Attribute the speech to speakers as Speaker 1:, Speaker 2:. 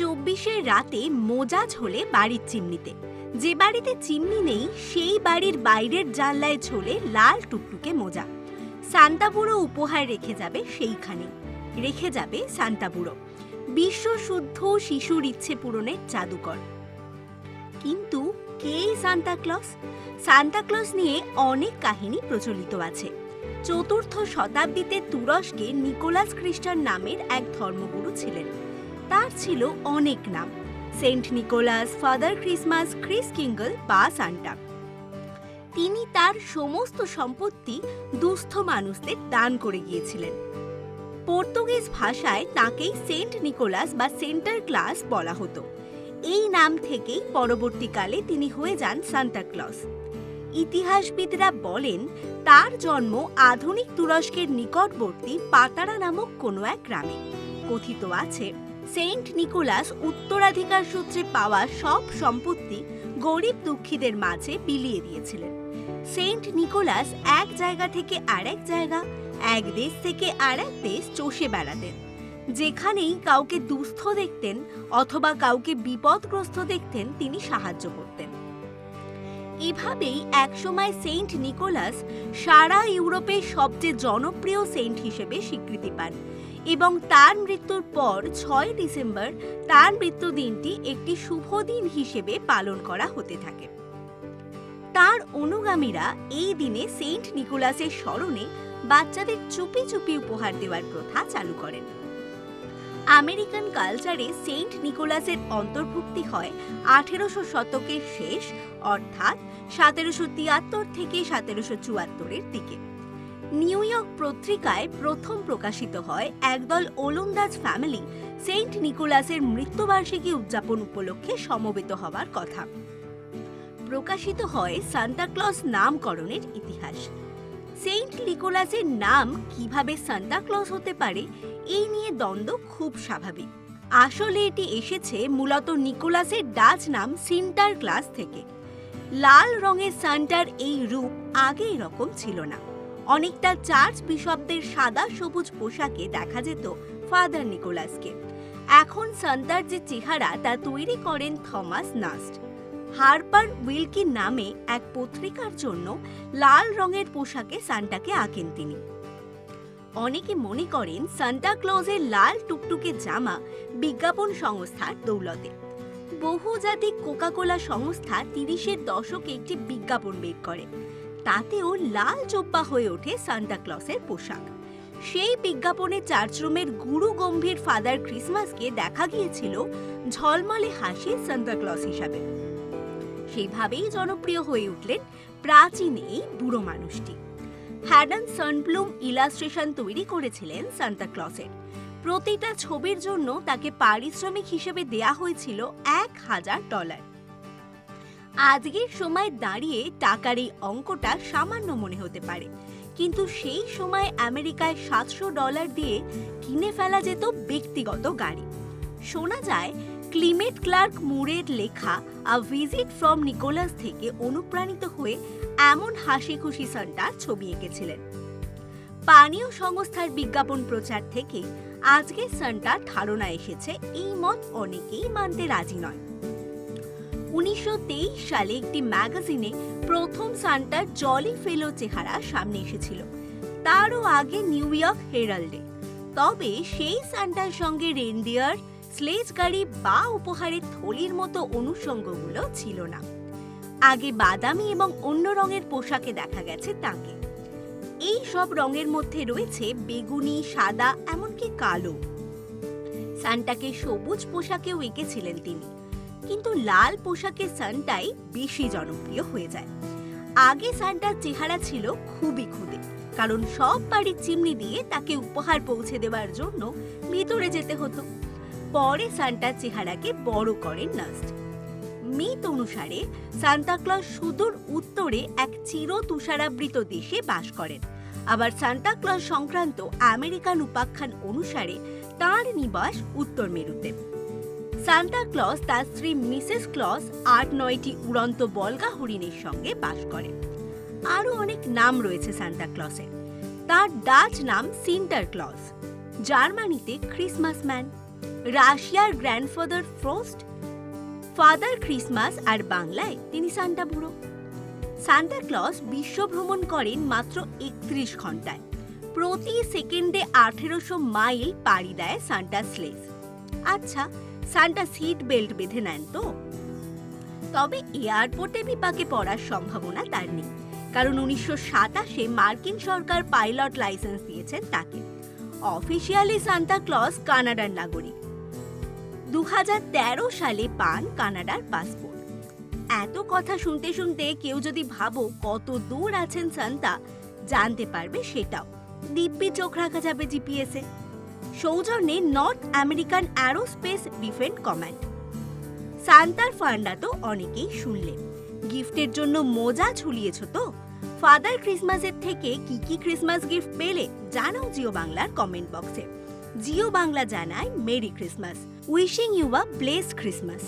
Speaker 1: চব্বিশের রাতে মোজা ঝোলে বাড়ির চিমনিতে যে বাড়িতে চিমনি নেই সেই বাড়ির বাইরের জানলায় ঝোলে লাল টুকটুকে মোজা সান্তাবুড়ো উপহার রেখে যাবে সেইখানে রেখে যাবে সান্তাবুড়ো বিশ্বশুদ্ধ শিশুর ইচ্ছে পূরণের জাদুকর কিন্তু কে সান্তা ক্লস সান্তা ক্লস নিয়ে অনেক কাহিনী প্রচলিত আছে চতুর্থ শতাব্দীতে তুরস্কে নিকোলাস খ্রিস্টান নামের এক ধর্মগুরু ছিলেন তার ছিল অনেক নাম Saint Nicholas Father Christmas Kris Kringle বা সান্টা তিনি তার সমস্ত সম্পত্তি দুস্থ মানুষদের দান করে গিয়েছিলেন পর্তুগিজ ভাষায় তাকেই সেন্ট নিকোলাস বা সেন্টার ক্লাস বলা হতো এই নাম থেকেই পরবর্তীকালে তিনি হয়ে যান সান্তাক্লস ইতিহাসবিদরা বলেন তার জন্ম আধুনিক তুরস্কের নিকটবর্তী পাতারা নামক কোনো এক গ্রামে কথিত আছে সেন্ট নিকোলাস উত্তরাধিকার সূত্রে পাওয়া সব সম্পত্তি গরিব দুঃখীদের মাঝে বিলিয়ে দিয়েছিলেন সেন্ট নিকোলাস এক জায়গা থেকে আরেক জায়গা এক দেশ থেকে আরেক দেশ চষে বেড়াতেন যেখানেই কাউকে দুস্থ দেখতেন অথবা কাউকে বিপদগ্রস্ত দেখতেন তিনি সাহায্য করতেন এভাবেই একসময় সেন্ট নিকোলাস সারা ইউরোপের সবচেয়ে জনপ্রিয় সেন্ট হিসেবে স্বীকৃতি পান এবং তার মৃত্যুর পর ছয় ডিসেম্বর তার মৃত্যু দিনটি একটি শুভ দিন হিসেবে পালন করা হতে থাকে তার অনুগামীরা এই দিনে সেন্ট নিকোলাসের স্মরণে বাচ্চাদের চুপি চুপি উপহার দেওয়ার প্রথা চালু করেন আমেরিকান কালচারে সেন্ট নিকোলাসের অন্তর্ভুক্তি হয় আঠেরোশো শতকের শেষ অর্থাৎ সতেরোশো তিয়াত্তর থেকে সতেরোশো চুয়াত্তরের দিকে নিউ ইয়র্ক পত্রিকায় প্রথম প্রকাশিত হয় একদল ওলন্দাজ ফ্যামিলি সেন্ট নিকোলাসের মৃত্যুবার্ষিকী উদযাপন উপলক্ষে সমবেত হওয়ার কথা প্রকাশিত হয় সান্তাক্লজ নামকরণের ইতিহাস সেন্ট নিকোলাসের নাম কিভাবে সান্তাক্লজ হতে পারে এই নিয়ে দ্বন্দ্ব খুব স্বাভাবিক আসলে এটি এসেছে মূলত নিকোলাসের ডাচ নাম সিন্টার ক্লাস থেকে লাল রঙের সান্টার এই রূপ আগে এরকম ছিল না অনেকটা চার্চ বিশপদের সাদা সবুজ পোশাকে দেখা যেত ফাদার নিকোলাসকে এখন সন্তার যে চেহারা তা তৈরি করেন থমাস নাস্ট হারপার উইলকি নামে এক পত্রিকার জন্য লাল রঙের পোশাকে সান্টাকে আঁকেন তিনি অনেকে মনে করেন সান্টা ক্লজের লাল টুকটুকে জামা বিজ্ঞাপন সংস্থার দৌলতে বহুজাতিক কোকাকোলা সংস্থা তিরিশের দশকে একটি বিজ্ঞাপন বের করে তাতেও লাল চোপ্পা হয়ে ওঠে সান্তা ক্লসের পোশাক সেই বিজ্ঞাপনে চার্চরুমের গুরু গম্ভীর ফাদার ক্রিসমাসকে দেখা গিয়েছিল ঝলমলে হাসি ক্লস হিসাবে সেইভাবেই জনপ্রিয় হয়ে উঠলেন প্রাচীন এই বুড়ো মানুষটি হ্যাডান সনব্লুম ইলাস্ট্রেশন তৈরি করেছিলেন সান্তাক্লসের প্রতিটা ছবির জন্য তাকে পারিশ্রমিক হিসেবে দেয়া হয়েছিল এক হাজার ডলার আজকের সময় দাঁড়িয়ে টাকার এই অঙ্কটা সামান্য মনে হতে পারে কিন্তু সেই সময় আমেরিকায় সাতশো ডলার দিয়ে কিনে ফেলা যেত ব্যক্তিগত গাড়ি শোনা যায় ক্লিমেট ক্লার্ক মুরের লেখা আ ভিজিট ফ্রম নিকোলাস থেকে অনুপ্রাণিত হয়ে এমন হাসি খুশি সান্টা ছবি এঁকেছিলেন পানীয় সংস্থার বিজ্ঞাপন প্রচার থেকে আজকে সান্টার ধারণা এসেছে এই মত অনেকেই মানতে রাজি নয় উনিশশো সালে একটি ম্যাগাজিনে প্রথম সান্টার জলি ফেলো চেহারা সামনে এসেছিল তারও আগে নিউ ইয়র্ক হেরাল্ডে তবে সেই সান্টার সঙ্গে রেন্ডিয়ার স্লেজ গাড়ি বা উপহারের থলির মতো অনুষঙ্গগুলো ছিল না আগে বাদামি এবং অন্য রঙের পোশাকে দেখা গেছে তাকে এই সব রঙের মধ্যে রয়েছে বেগুনি সাদা এমনকি কালো সান্টাকে সবুজ পোশাকেও এঁকেছিলেন তিনি কিন্তু লাল পোশাকে সানটাই বেশি জনপ্রিয় হয়ে যায় আগে সানটার চেহারা ছিল খুবই খুদে কারণ সব বাড়ির চিমনি দিয়ে তাকে উপহার পৌঁছে দেওয়ার জন্য ভেতরে যেতে হতো পরে সান্টার চেহারাকে বড় করেন নাস্ট মিত অনুসারে সান্তাক্লজ সুদূর উত্তরে এক চির তুষারাবৃত দেশে বাস করেন আবার সান্তাক্লজ সংক্রান্ত আমেরিকান উপাখ্যান অনুসারে তার নিবাস উত্তর মেরুতে সান্তা ক্লস তার স্ত্রী মিসেস ক্লস আট নয়টি উড়ন্ত বলগা হরিণের সঙ্গে বাস করে আরও অনেক নাম রয়েছে সান্তা ক্লসের তার ডাচ নাম সিন্টার ক্লস জার্মানিতে ক্রিসমাস ম্যান রাশিয়ার গ্র্যান্ডফাদার ফ্রোস্ট ফাদার ক্রিসমাস আর বাংলায় তিনি সান্টা বুড়ো সান্তা ক্লস বিশ্ব ভ্রমণ করেন মাত্র একত্রিশ ঘন্টায় প্রতি সেকেন্ডে আঠেরোশো মাইল পাড়ি দেয় সান্টা স্লেজ আচ্ছা সান্টা সিট বেল্ট বেঁধে নেন তো তবে এয়ারপোর্টে বিপাকে পড়ার সম্ভাবনা তার নেই কারণ উনিশশো সাতাশে মার্কিন সরকার পাইলট লাইসেন্স দিয়েছেন তাকে অফিসিয়ালি সান্তা ক্লজ কানাডার নাগরিক দু সালে পান কানাডার পাসপোর্ট এত কথা শুনতে শুনতে কেউ যদি ভাবো কত দূর আছেন সান্তা জানতে পারবে সেটাও দিব্যি চোখ রাখা যাবে জিপিএসে সৌজন্যে North American aerospace defend command সান্তার ফান্ডা তো অনেকেই শুনলেন গিফটের জন্য মোজা ঝুলিয়েছ তো ফাদার ক্রিসমাসের থেকে কি কি ক্রিসমাস গিফট পেলে জানাও জিও বাংলার কমেন্ট বক্সে জিও বাংলা জানায় merry Christmas wishing you a blessed Christmas